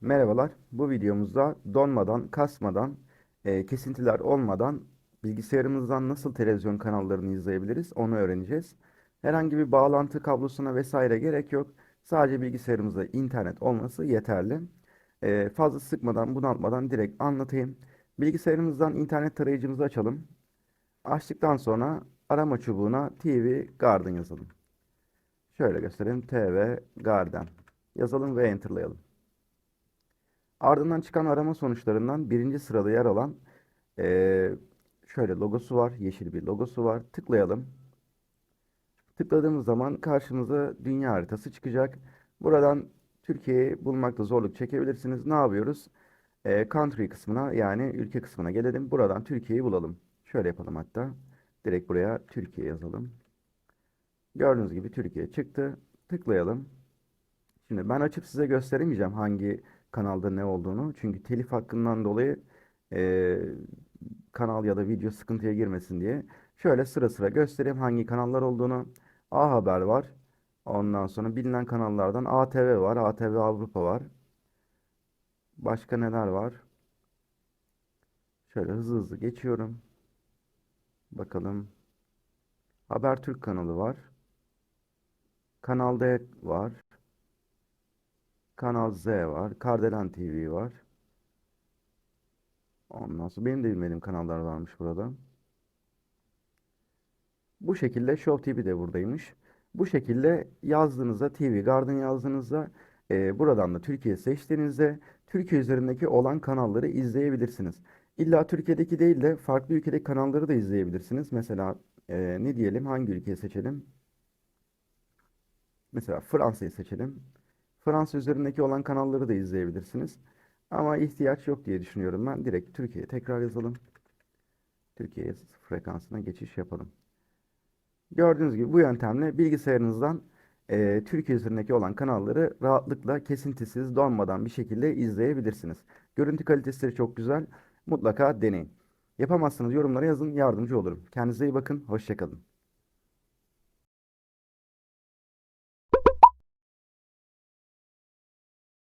Merhabalar. Bu videomuzda donmadan, kasmadan, e, kesintiler olmadan bilgisayarımızdan nasıl televizyon kanallarını izleyebiliriz onu öğreneceğiz. Herhangi bir bağlantı kablosuna vesaire gerek yok. Sadece bilgisayarımızda internet olması yeterli. E, fazla sıkmadan, bunaltmadan direkt anlatayım. Bilgisayarımızdan internet tarayıcımızı açalım. Açtıktan sonra arama çubuğuna TV Garden yazalım. Şöyle göstereyim. TV Garden yazalım ve enterlayalım. Ardından çıkan arama sonuçlarından birinci sırada yer alan eee, şöyle logosu var. Yeşil bir logosu var. Tıklayalım. Tıkladığımız zaman karşımıza dünya haritası çıkacak. Buradan Türkiye'yi bulmakta zorluk çekebilirsiniz. Ne yapıyoruz? Eee, country kısmına yani ülke kısmına gelelim. Buradan Türkiye'yi bulalım. Şöyle yapalım hatta. Direkt buraya Türkiye yazalım. Gördüğünüz gibi Türkiye çıktı. Tıklayalım. Şimdi ben açıp size gösteremeyeceğim hangi kanalda ne olduğunu. Çünkü telif hakkından dolayı eee, kanal ya da video sıkıntıya girmesin diye. Şöyle sıra sıra göstereyim hangi kanallar olduğunu. A Haber var. Ondan sonra bilinen kanallardan ATV var. ATV Avrupa var. Başka neler var? Şöyle hızlı hızlı geçiyorum. Bakalım. Habertürk kanalı var. Kanal D var. Kanal Z var. Kardelen TV var. Ondan sonra benim de bilmediğim kanallar varmış burada. Bu şekilde Show TV de buradaymış. Bu şekilde yazdığınızda TV Garden yazdığınızda e, buradan da Türkiye seçtiğinizde Türkiye üzerindeki olan kanalları izleyebilirsiniz. İlla Türkiye'deki değil de farklı ülkedeki kanalları da izleyebilirsiniz. Mesela e, ne diyelim hangi ülkeyi seçelim? Mesela Fransa'yı seçelim. Fransa üzerindeki olan kanalları da izleyebilirsiniz. Ama ihtiyaç yok diye düşünüyorum ben. Direkt Türkiye'ye tekrar yazalım. Türkiye frekansına geçiş yapalım. Gördüğünüz gibi bu yöntemle bilgisayarınızdan e, Türkiye üzerindeki olan kanalları rahatlıkla kesintisiz, donmadan bir şekilde izleyebilirsiniz. Görüntü kalitesi çok güzel. Mutlaka deneyin. Yapamazsanız yorumlara yazın, yardımcı olurum. Kendinize iyi bakın, hoşça kalın.